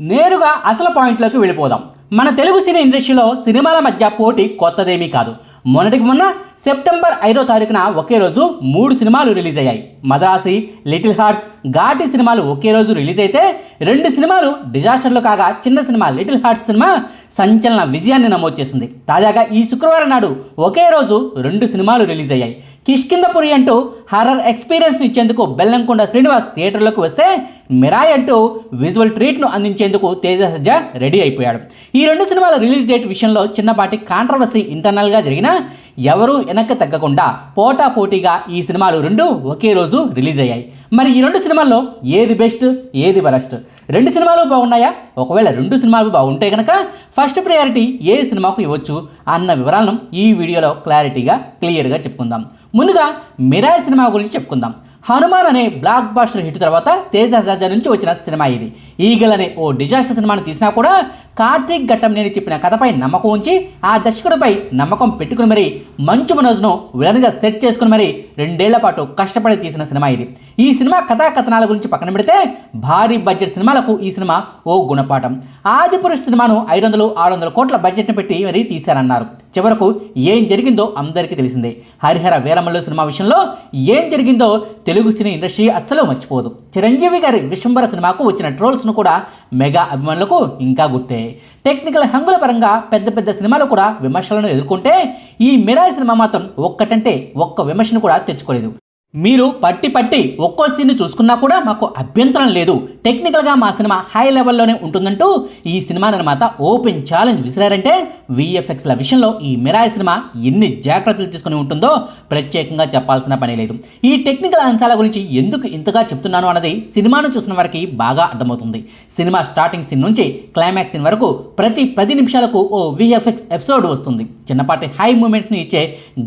నేరుగా అసలు పాయింట్లోకి వెళ్ళిపోదాం. మన తెలుగు సినీ ఇండస్ట్రీలో సినిమాల మధ్య పోటీ కొత్తదేమీ కాదు. మొన్నటికి మొన్న సెప్టెంబర్ ఐదో తారీఖున ఒకే రోజు మూడు సినిమాలు రిలీజ్ అయ్యాయి. మద్రాసి లిటిల్ హార్ట్స్ ఘాటి సినిమాలు ఒకే రోజు రిలీజ్ అయితే రెండు సినిమాలు డిజాస్టర్లు కాగా చిన్న సినిమా లిటిల్ హార్ట్స్ సినిమా సంచలన విజయాన్ని నమోదు చేసింది. తాజాగా ఈ శుక్రవారం నాడు ఒకే రోజు రెండు సినిమాలు రిలీజ్ అయ్యాయి. కిష్కిందపురి అంటూ హర్రర్ ఎక్స్పీరియన్స్ని ఇచ్చేందుకు బెల్లంకొండ శ్రీనివాస్ థియేటర్లోకి వస్తే మిరాయ్ అంటూ విజువల్ ట్రీట్ను అందించేందుకు తేజ సజ్జా రెడీ అయిపోయాడు. ఈ రెండు సినిమాల రిలీజ్ డేట్ విషయంలో చిన్నపాటి కాంట్రవర్సీ ఇంటర్నల్గా జరిగినా ఎవరూ వెనక్కి తగ్గకుండా పోటా పోటీగా ఈ సినిమాలు రెండు ఒకే రోజు రిలీజ్ అయ్యాయి. మరి ఈ రెండు సినిమాల్లో ఏది బెస్ట్ ఏది వరస్ట్? రెండు సినిమాలు బాగున్నాయా? ఒకవేళ రెండు సినిమాలు బాగుంటే కనుక ఫస్ట్ ప్రయారిటీ ఏ సినిమాకు ఇవ్వచ్చు అన్న వివరాలను ఈ వీడియోలో క్లారిటీగా క్లియర్గా చెప్పుకుందాం. ముందుగా మిరాయ్ సినిమా గురించి చెప్పుకుందాం. హనుమాన్ అనే బ్లాక్ బాస్టర్ హిట్ తర్వాత తేజ సజ్జా నుంచి వచ్చిన సినిమా ఇది. ఈగల్ అనే ఓ డిజాస్టర్ సినిమాను తీసినా కూడా కార్తీక్ ఘట్టం నేను చెప్పిన కథపై నమ్మకం ఉంచి ఆ దర్శకుడిపై నమ్మకం పెట్టుకుని మరి మంచు మనోజ్ను విలన్గా సెట్ చేసుకుని మరి రెండేళ్ళ పాటు కష్టపడి తీసిన సినిమా ఇది. ఈ సినిమా కథా కథనాల గురించి పక్కన పెడితే భారీ బడ్జెట్ సినిమాలకు ఈ సినిమా ఓ గుణపాఠం. ఆదిపురుష్ సినిమాను ఐదు వందలు ఆరు వందల కోట్ల బడ్జెట్ని పెట్టి మరీ తీశారన్నారు. చివరకు ఏం జరిగిందో అందరికీ తెలిసిందే. హరిహర వేలమల్లు సినిమా విషయంలో ఏం జరిగిందో తెలుగు సినీ ఇండస్ట్రీ అస్సలు మర్చిపోదు. చిరంజీవి గారి విశ్వంబర సినిమాకు వచ్చిన ట్రోల్స్ను కూడా మెగా అభిమానులకు ఇంకా గుర్తే. టెక్నికల్ హంగుల పరంగా పెద్ద పెద్ద సినిమాలు కూడా విమర్శలను ఎదుర్కొంటే ఈ మిరాయి సినిమా మాత్రం ఒక్కటంటే ఒక్క విమర్శను కూడా తెచ్చుకోలేదు. మీరు పట్టి పట్టి ఒక్కో సీన్ చూసుకున్నా కూడా మాకు అభ్యంతరం లేదు. టెక్నికల్గా మా సినిమా హై లెవెల్లోనే ఉంటుందంటూ ఈ సినిమా నిర్మాత ఓపెన్ ఛాలెంజ్ విసిరారంటే విఎఫ్ఎక్స్ల విషయంలో ఈ మిరాయి సినిమా ఎన్ని జాగ్రత్తలు తీసుకుని ఉంటుందో ప్రత్యేకంగా చెప్పాల్సిన పని లేదు. ఈ టెక్నికల్ అంశాల గురించి ఎందుకు ఇంతగా చెప్తున్నాను అన్నది సినిమాను చూసిన వారికి బాగా అర్థమవుతుంది. సినిమా స్టార్టింగ్ సీన్ నుంచి క్లైమాక్స్ సీన్ వరకు ప్రతి పది నిమిషాలకు ఓ విఎఫ్ఎక్స్ ఎపిసోడ్ వస్తుంది. చిన్నపాటి హై మూమెంట్ని ఇచ్చే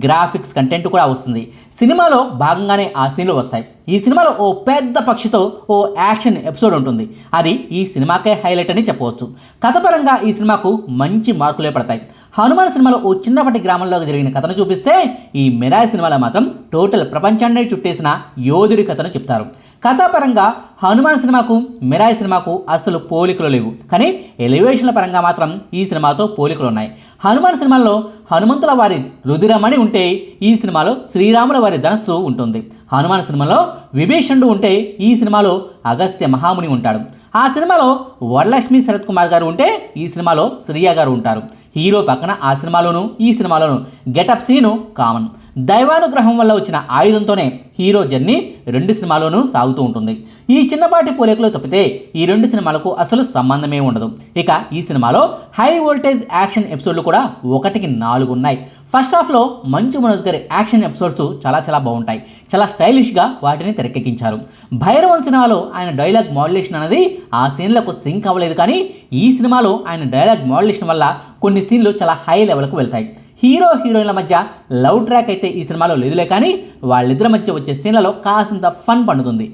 గ్రాఫిక్స్ కంటెంట్ కూడా వస్తుంది. సినిమాలో భాగంగా భాగంగానే ఆ సీన్లు వస్తాయి. ఈ సినిమాలో ఓ పెద్ద పక్షితో ఓ యాక్షన్ ఎపిసోడ్ ఉంటుంది. అది ఈ సినిమాకే హైలైట్ అని చెప్పవచ్చు. కథపరంగా ఈ సినిమాకు మంచి మార్కులే పడతాయి. హనుమాన్ సినిమాలో ఓ చిన్నపాటి గ్రామంలో జరిగిన కథను చూపిస్తే ఈ మిరాయి సినిమాలో మాత్రం టోటల్ ప్రపంచాన్ని చుట్టేసిన యోధుడి కథను చెప్తారు. కథాపరంగా హనుమాన్ సినిమాకు మిరాయి సినిమాకు అసలు పోలికలు లేవు. కానీ ఎలివేషన్ల పరంగా మాత్రం ఈ సినిమాతో పోలికలు ఉన్నాయి. హనుమాన్ సినిమాలో హనుమంతుల వారి రుధిరమణి ఉంటే ఈ సినిమాలో శ్రీరాముల వారి ధనస్సు ఉంటుంది. హనుమాన్ సినిమాలో విభీషణుడు ఉంటే ఈ సినిమాలో అగస్త్య మహాముని ఉంటాడు. ఆ సినిమాలో వరలక్ష్మి శరత్ కుమార్ గారు ఉంటే ఈ సినిమాలో శ్రీయ గారు ఉంటారు. హీరో పక్కన ఆ సినిమాలోను ఈ సినిమాలోను గెటప్ సీను కామన్. దైవానుగ్రహం వల్ల వచ్చిన ఆయుధంతోనే హీరో జర్నీ రెండు సినిమాలోనూ సాగుతూ ఉంటుంది. ఈ చిన్నపాటి పోలికలు తప్పితే ఈ రెండు సినిమాలకు అసలు సంబంధమే ఉండదు. ఇక ఈ సినిమాలో హై వోల్టేజ్ యాక్షన్ ఎపిసోడ్లు కూడా ఒకటికి నాలుగు ఉన్నాయి. ఫస్ట్ హాఫ్లో మంచు మనోజ్ గారి యాక్షన్ ఎపిసోడ్స్ చాలా చాలా బాగుంటాయి. చాలా స్టైలిష్గా వాటిని తెరకెక్కించారు. భైరవన్ సినిమాలో ఆయన డైలాగ్ మోడ్యులేషన్ అనేది ఆ సీన్లకు సింక్ అవ్వలేదు కానీ ఈ సినిమాలో ఆయన డైలాగ్ మోడలేషన్ వల్ల కొన్ని సీన్లు చాలా హై లెవెల్కు వెళ్తాయి. హీరో హీరోయిన్ల మధ్య లవ్ ట్రాక్ అయితే ఈ సినిమాలో లేదులే కానీ వాళ్ళిద్దరి మధ్య వచ్చే సీన్లలో కాసింత ఫన్ పండుతుంది.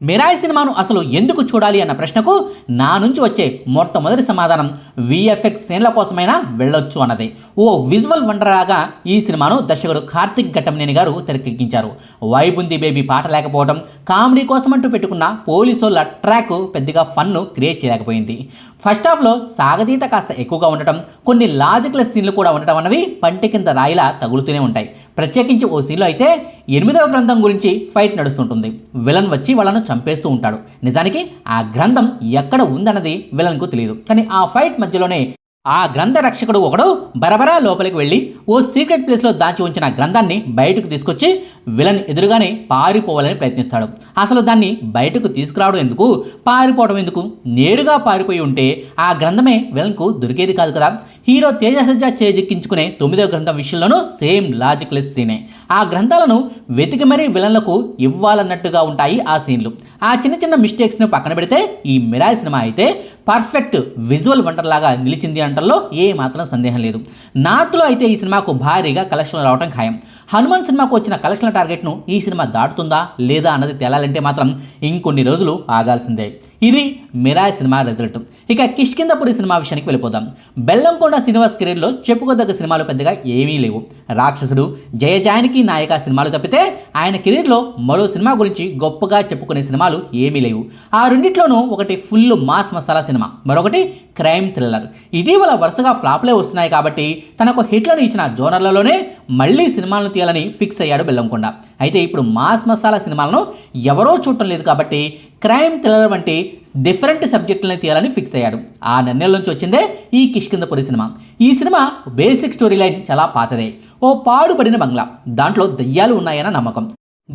మిరాయి సినిమాను అసలు ఎందుకు చూడాలి అన్న ప్రశ్నకు నా నుంచి వచ్చే మొట్టమొదటి సమాధానం విఎఫ్ఎక్స్ సీన్ల కోసమైనా వెళ్ళొచ్చు అన్నది. ఓ విజువల్ వండరాగా ఈ సినిమాను దర్శకుడు కార్తిక్ ఘట్టంనేని గారు తెరకెక్కించారు. వైబుంది బేబీ పాట లేకపోవడం కామెడీ కోసమంటూ పెట్టుకున్న పోలీసుల ట్రాక్ పెద్దగా ఫన్ను క్రియేట్ చేయలేకపోయింది. ఫస్ట్ హాఫ్లో సాగతీత కాస్త ఎక్కువగా ఉండటం కొన్ని లాజిక్ల సీన్లు కూడా ఉండటం అన్నవి పంటి కింద రాయిలా తగులుతూనే ఉంటాయి. ప్రత్యేకించి ఓ సీన్లో అయితే ఎనిమిదవ గ్రంథం గురించి ఫైట్ నడుస్తుంటుంది. విలన్ వచ్చి వాళ్ళను చంపేస్తూ ఉంటాడు. నిజానికి ఆ గ్రంథం ఎక్కడ ఉందన్నది విలన్కు తెలియదు కానీ ఆ ఫైట్ మధ్యలోనే ఆ గ్రంథ రక్షకుడు ఒకడు బరబరా లోపలికి వెళ్ళి ఓ సీక్రెట్ ప్లేస్లో దాచి ఉంచిన గ్రంథాన్ని బయటకు తీసుకొచ్చి విలన్ ఎదురుగానే పారిపోవాలని ప్రయత్నిస్తాడు. అసలు దాన్ని బయటకు తీసుకురావడం ఎందుకు? పారిపోవడం ఎందుకు? నేరుగా పారిపోయి ఉంటే ఆ గ్రంథమే విలన్కు దొరికేది కాదు కదా. హీరో తేజసజ్జ చేజిక్కించుకునే తొమ్మిదవ గ్రంథం విషయంలోనూ సేమ్ లాజిక్ లెస్ సీనే. ఆ గ్రంథాలను వెతికి మరీ విలన్లకు ఇవ్వాలన్నట్టుగా ఉంటాయి ఆ సీన్లు. ఆ చిన్న చిన్న మిస్టేక్స్ను పక్కన పెడితే ఈ మిరాయ్ సినిమా అయితే పర్ఫెక్ట్ విజువల్ వంటర్లాగా నిలిచింది అంటల్లో ఏ మాత్రం సందేహం లేదు. నార్త్లో అయితే ఈ సినిమాకు భారీగా కలెక్షన్లు రావడం ఖాయం. హనుమాన్ సినిమాకు వచ్చిన కలెక్షన్ల టార్గెట్ను ఈ సినిమా దాటుతుందా లేదా అన్నది తేలాలంటే మాత్రం ఇంకొన్ని రోజులు ఆగాల్సిందే. ఇది మిరాయ్ సినిమా రిజల్ట్ ఇక కిష్కిందపురి సినిమా విషయానికి వెళ్ళిపోదాం. బెల్లంకొండ శ్రీనివాస్ కెరీర్లో చెప్పుకోదగ్గ సినిమాలు పెద్దగా ఏమీ లేవు. రాక్షసుడు జయజానికి నాయక సినిమాలు తప్పితే ఆయన కెరీర్లో మరో సినిమా గురించి గొప్పగా చెప్పుకునే సినిమాలు ఏమీ లేవు. ఆ రెండిట్లోనూ ఒకటి ఫుల్ మాస్ మసాలా సినిమా. మరొకటి క్రైమ్ థ్రిల్లర్. ఇటీవల వరుసగా ఫ్లాప్లే వస్తున్నాయి కాబట్టి తనకు హిట్లను ఇచ్చిన జోనర్లలోనే మళ్ళీ సినిమాలను తీయాలని ఫిక్స్ అయ్యాడు బెల్లంకొండ. అయితే ఇప్పుడు మాస్ మసాలా సినిమాలను ఎవరో చూడటం లేదు కాబట్టి క్రైమ్ థ్రిల్లర్ వంటి డిఫరెంట్ సబ్జెక్టులను తీయాలని ఫిక్స్ అయ్యాడు. ఆ నిర్ణయం నుంచి వచ్చిందే ఈ కిష్కిందపురి సినిమా. ఈ సినిమా బేసిక్ స్టోరీ లైన్ చాలా పాతదే. ఓ పాడుపడిన బంగ్లా. దాంట్లో దయ్యాలు ఉన్నాయన్న నమ్మకం.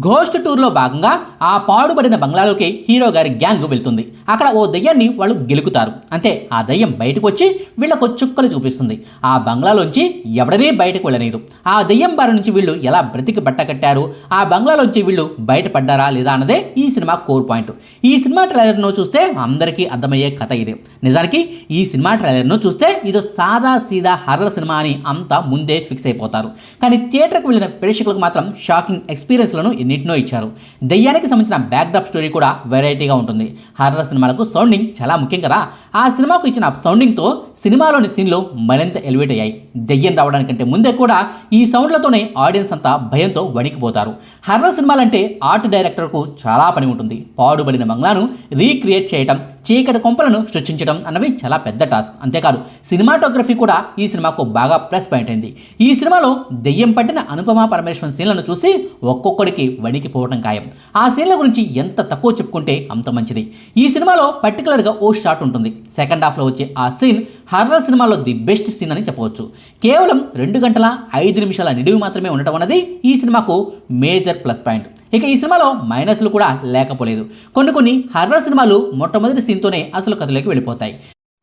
ఘోస్ట్ టూర్లో భాగంగా ఆ పాడుబడిన బంగ్లాలోకి హీరో గారి గ్యాంగ్ వెళ్తుంది. అక్కడ ఓ దయ్యాన్ని వాళ్ళు గెలుకుతారు. అంతే ఆ దయ్యం బయటకు వచ్చి వీళ్ళకు చుక్కలు చూపిస్తుంది. ఆ బంగ్లాలోంచి ఎవడనే బయటకు వెళ్ళలేదు. ఆ దయ్యం బారి నుంచి వీళ్ళు ఎలా బ్రతికి బట్ట కట్టారు? ఆ బంగ్లాలోంచి వీళ్ళు బయటపడ్డారా లేదా అన్నదే ఈ సినిమా కోర్ పాయింట్ ఈ సినిమా ట్రైలర్ను చూస్తే అందరికీ అర్థమయ్యే కథ ఇది. నిజానికి ఈ సినిమా ట్రైలర్ను చూస్తే ఇది సాదా సీదా హర్రర్ సినిమా అని అంతా ముందే ఫిక్స్ అయిపోతారు. కానీ థియేటర్కి వెళ్ళిన ప్రేక్షకులకు మాత్రం షాకింగ్ ఎక్స్పీరియన్స్లను ఎన్నిటినో ఇచ్చారు. దెయ్యానికి సంబంధించిన బ్యాక్డ్రాప్ స్టోరీ కూడా వెరైటీగా ఉంటుంది. హర్రర్ సినిమాలకు సౌండింగ్ చాలా ముఖ్యం కదా. ఆ సినిమాకు ఇచ్చిన సౌండింగ్తో సినిమాలోని సీన్లు మరింత ఎలివేట్ అయ్యాయి. దెయ్యం రావడానికంటే ముందే కూడా ఈ సౌండ్లతోనే ఆడియన్స్ అంతా భయంతో వణికిపోతారు. హర్రర్ సినిమాలంటే ఆర్ట్ డైరెక్టర్కు చాలా పని ఉంటుంది. పాడుబడిన బంగ్లాను రీక్రియేట్ చేయటం చీకటి కొంపలను సృష్టించడం అన్నవి చాలా పెద్ద టాస్క్. అంతేకాదు సినిమాటోగ్రఫీ కూడా ఈ సినిమాకు బాగా ప్లస్ పాయింట్ అయింది. ఈ సినిమాలో దెయ్యం పట్టిన అనుపమ పరమేశ్వరం సీన్లను చూసి ఒక్కొక్కడికి వణికిపోవడం ఖాయం. ఆ సీన్ల గురించి ఎంత తక్కువ చెప్పుకుంటే అంత మంచిది. ఈ సినిమాలో పర్టికులర్గా ఓ షాట్ ఉంటుంది. సెకండ్ హాఫ్లో వచ్చే ఆ సీన్ హర్రర్ సినిమాలో ది బెస్ట్ సీన్ అని చెప్పవచ్చు. కేవలం రెండు గంటల ఐదు నిమిషాల నిడివి మాత్రమే ఉండటం అన్నది ఈ సినిమాకు మేజర్ ప్లస్ పాయింట్. ఇక ఈ సినిమాలో మైనస్లు కూడా లేకపోలేదు. కొన్ని కొన్ని హర్రర్ సినిమాలు మొట్టమొదటి సీన్తోనే అసలు కథలోకి వెళ్ళిపోతాయి.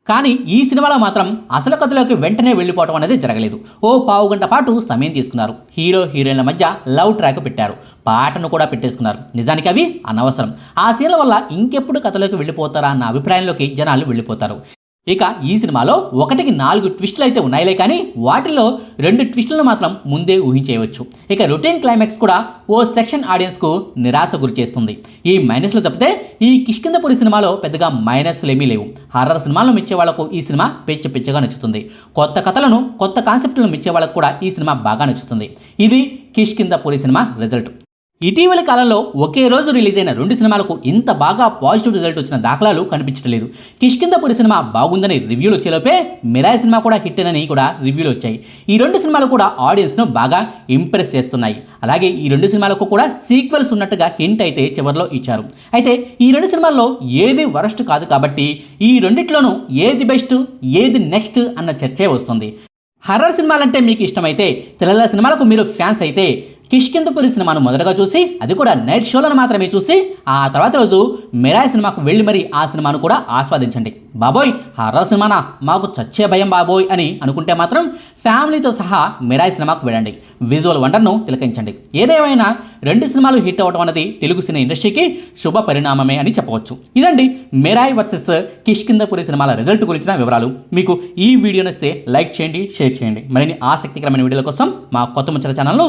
కానీ ఈ సినిమాలో మాత్రం అసలు కథలోకి వెంటనే వెళ్ళిపోవడం అనేది జరగలేదు. ఓ పావు గంట పాటు సమయం తీసుకున్నారు. హీరో హీరోయిన్ల మధ్య లవ్ ట్రాక్ పెట్టారు. పాటను కూడా పెట్టేసుకున్నారు. నిజానికి అవి అనవసరం. ఆ సీన్ల వల్ల ఇంకెప్పుడు కథలోకి వెళ్ళిపోతారా అన్న అభిప్రాయంలోకి జనాలు వెళ్ళిపోతారు. ఇక ఈ సినిమాలో ఒకటికి నాలుగు ట్విస్టులు అయితే ఉన్నాయిలే కానీ వాటిలో రెండు ట్విస్టులను మాత్రం ముందే ఊహించేయవచ్చు. ఇక రొటీన్ క్లైమాక్స్ కూడా ఓ సెక్షన్ ఆడియన్స్కు నిరాశ గురి చేస్తుంది. ఈ మైనస్లు తప్పితే ఈ కిష్కిందపురి సినిమాలో పెద్దగా మైనస్లు ఏమీ లేవు. హర్రర్ సినిమాలను మెచ్చే వాళ్ళకు ఈ సినిమా పిచ్చ పిచ్చగా నచ్చుతుంది. కొత్త కథలను కొత్త కాన్సెప్ట్లను మెచ్చే వాళ్ళకు కూడా ఈ సినిమా బాగా నచ్చుతుంది. ఇది కిష్కిందపురి సినిమా రిజల్ట్. ఇటీవలి కాలంలో ఒకే రోజు రిలీజ్ అయిన రెండు సినిమాలకు ఇంత బాగా పాజిటివ్ రిజల్ట్ వచ్చిన దాఖలాలు కనిపించట్లేదు. కిష్కిందపురి సినిమా బాగుందని రివ్యూలు వచ్చేలోపే మిరాయి సినిమా కూడా హిట్ అని కూడా రివ్యూలు వచ్చాయి. ఈ రెండు సినిమాలు కూడా ఆడియన్స్ను బాగా ఇంప్రెస్ చేస్తున్నాయి. అలాగే ఈ రెండు సినిమాలకు కూడా సీక్వెల్స్ ఉన్నట్టుగా హింట్ అయితే చివరిలో ఇచ్చారు. అయితే ఈ రెండు సినిమాల్లో ఏది వరస్ట్ కాదు కాబట్టి ఈ రెండిట్లోనూ ఏది బెస్ట్ ఏది నెక్స్ట్ అన్న చర్చే వస్తుంది. హర్రర్ సినిమాలంటే మీకు ఇష్టమైతే తెల్ల సినిమాలకు మీరు ఫ్యాన్స్ అయితే కిష్కిందపూరి సినిమాను మొదటగా చూసి అది కూడా నైట్ షోలను మాత్రమే చూసి ఆ తర్వాత రోజు మిరాయ్ సినిమాకు వెళ్ళి మరి ఆ సినిమాను కూడా ఆస్వాదించండి. బాబోయ్ హర్రర్ సినిమానా? మాకు చచ్చే భయం బాబోయ్ అని అనుకుంటే మాత్రం ఫ్యామిలీతో సహా మిరాయ్ సినిమాకు వెళ్ళండి. విజువల్ వండర్ను తిలకించండి. ఏదేమైనా రెండు సినిమాలు హిట్ అవ్వడం అనేది తెలుగు సినీ ఇండస్ట్రీకి శుభ పరిణామమే అని చెప్పవచ్చు. ఇదండి మిరాయ్ వర్సెస్ కిష్కిందపురి సినిమాల రిజల్ట్ గురించిన వివరాలు. మీకు ఈ వీడియో నచ్చితే లైక్ చేయండి షేర్ చేయండి. మరిన్ని ఆసక్తికరమైన వీడియోల కోసం మా కొత్త ముచ్చల ఛానల్ను